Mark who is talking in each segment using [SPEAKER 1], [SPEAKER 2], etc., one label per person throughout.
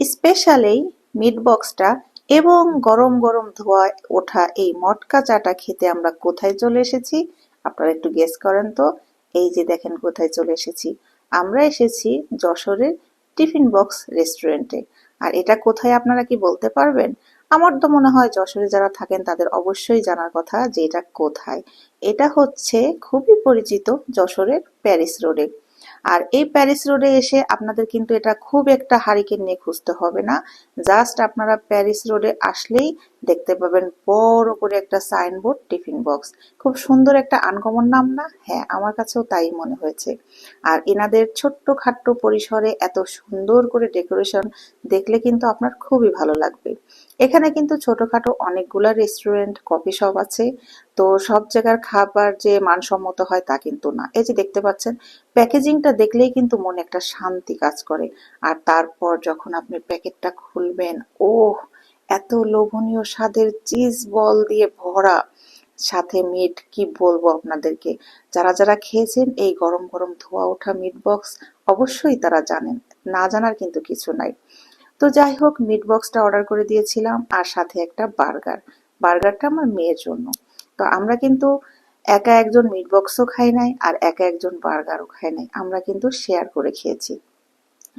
[SPEAKER 1] Specially meet বক্সটা এবং গরম গরম ধোয়া ওঠা এই মটকা চাটা খেতে আমরা কোথায় চলে এসেছি? আপনারা একটু গেস করেন তো। এই যে দেখেন কোথায় চলে এসেছি। আমরা এসেছি যশোরের টিফিন বক্স রেস্টুরেন্টে। আর এটা কোথায় আপনারা কি বলতে পারবেন? আমার তো মনে হয় যশোরে যারা থাকেন তাদের অবশ্যই জানার কথা যে এটা কোথায়। এটা হচ্ছে খুবই পরিচিত যশোরের প্যারিস রোডে। আর এই প্যারিস রোডে এসে আপনাদের কিন্তু এটা খুব একটা হারিকেন নিয়ে খুঁজতে হবে না। জাস্ট আপনারা প্যারিস রোডে আসলেই দেখতে পাবেন বড় করে একটা সাইনবোর্ড টিফিন বক্স খুব সুন্দর একটা আনকমন নাম না? হ্যাঁ আমার কাছেও তাই মনে হয়েছে। আর এনাদের ছোট্ট খাট্ট পরিসরে এত সুন্দর করে ডেকোরেশন দেখলে কিন্তু আপনার খুবই ভালো লাগবে। এখানে কিন্তু ছোটখাটো অনেকগুলা রেস্টুরেন্ট কফি শপ আছে। তো সব জায়গার খাবার যে মানসম্মত হয় তা কিন্তু না। এই যে দেখতে পাচ্ছেন, প্যাকেজিংটা দেখলেই কিন্তু মনে একটা শান্তি কাজ করে। আর তারপর যখন আপনি প্যাকেটটা খুলবেন, ওহ! এত লোভনীয় স্বাদের চিজ বল দিয়ে ভরা সাথে মিট কি বলব আপনাদেরকে? যারা যারা খেয়েছেন এই গরম গরম ধোয়া ওঠা মিট বক্স অবশ্যই তারা জানেন। না জানার কিন্তু কিছু নাই। তো যাই হোক মিট বক্সটা অর্ডার করে দিয়েছিলাম আর সাথে একটা বার্গার বার্গারটা আমার মেয়ের জন্য। তো আমরা কিন্তু একা একজন মিট বক্সও খাই নাই আর একা একজন বার্গারও খাই নাই। আমরা কিন্তু শেয়ার করে খেয়েছি।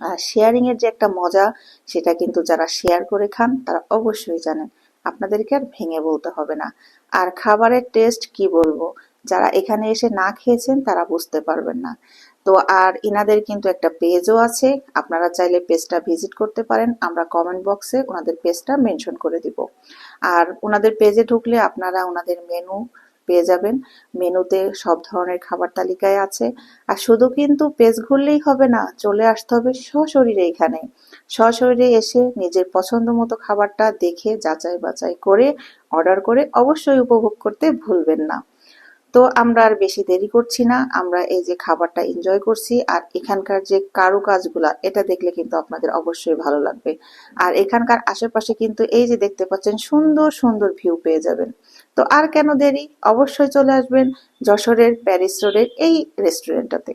[SPEAKER 1] আর শেয়ারিং এর যে একটা মজা, সেটা কিন্তু যারা শেয়ার করে খান, তারা অবশ্যই জানেন, আপনাদেরকে আর ভেঙে বলতে হবে না। আর খাবারের টেস্ট কি বলব? যারা এখানে এসে না খেয়েছেন, তারা বুঝতে পারবেন না। তো আর ইনাদের কিন্তু একটা পেজও আছে, আপনারা চাইলে পেজটা ভিজিট করতে পারেন, আমরা কমেন্ট বক্সে ওনাদের পেজটা মেনশন করে দিব। আর ওনাদের পেজে ঢুকলে আপনারা ওনাদের মেনু পেয়ে যাবেন। মেনুতে সব ধরনের খাবার তালিকায় আছে। আর শুধু কিন্তু পেজ ঘুরলেই হবে না, চলে আসতে হবে সশরীরে এখানে। সশরীরে এসে নিজের পছন্দ মতো খাবারটা দেখে যাচাই বাছাই করে, অর্ডার করে অবশ্যই উপভোগ করতে ভুলবেন না। তো আমরা আর বেশি দেরি করছি না, আমরা এই যে খাবারটা এনজয় করছি, আর এখানকার যে কারু কাজগুলা এটা দেখলে কিন্তু আপনাদের অবশ্যই ভালো লাগবে। আর এখানকার আশেপাশে কিন্তু এই যে দেখতে পাচ্ছেন, সুন্দর সুন্দর ভিউ পেয়ে যাবেন। তো আর কেন দেরি? অবশ্যই চলে আসবেন যশোরের প্যারিস রোডের এই রেস্টুরেন্টটাতে